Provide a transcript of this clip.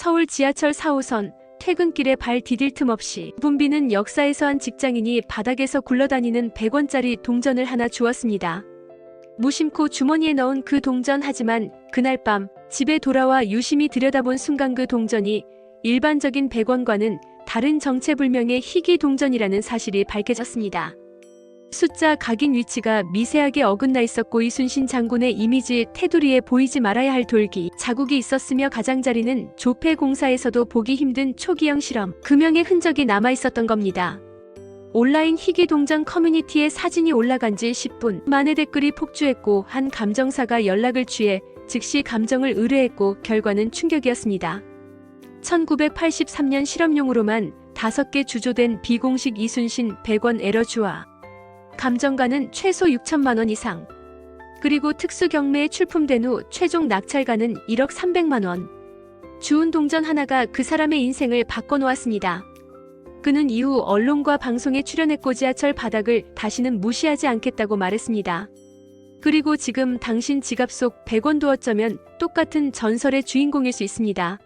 서울 지하철 4호선 퇴근길에 발 디딜 틈 없이 분비는 역사에서 한 직장인이 바닥에서 굴러다니는 100원짜리 동전을 하나 주었습니다. 무심코 주머니에 넣은 그 동전 하지만 그날 밤 집에 돌아와 유심히 들여다본 순간 그 동전이 일반적인 100원과는 다른 정체불명의 희귀 동전이라는 사실이 밝혀졌습니다. 숫자 각인 위치가 미세하게 어긋나 있었고 이순신 장군의 이미지 테두리에 보이지 말아야 할 돌기, 자국이 있었으며 가장자리는 조폐 공사에서도 보기 힘든 초기형 실험, 금형의 흔적이 남아 있었던 겁니다. 온라인 희귀 동전 커뮤니티에 사진이 올라간 지 10분 만에 댓글이 폭주했고 한 감정사가 연락을 취해 즉시 감정을 의뢰했고 결과는 충격이었습니다. 1983년 실험용으로만 5개 주조된 비공식 이순신 100원 에러 주화. 감정가는 최소 6천만 원 이상. 그리고 특수 경매에 출품된 후 최종 낙찰가는 1억 300만 원. 주운 동전 하나가 그 사람의 인생을 바꿔놓았습니다. 그는 이후 언론과 방송에 출연했고 지하철 바닥을 다시는 무시하지 않겠다고 말했습니다. 그리고 지금 당신 지갑 속 100원도 어쩌면 똑같은 전설의 주인공일 수 있습니다.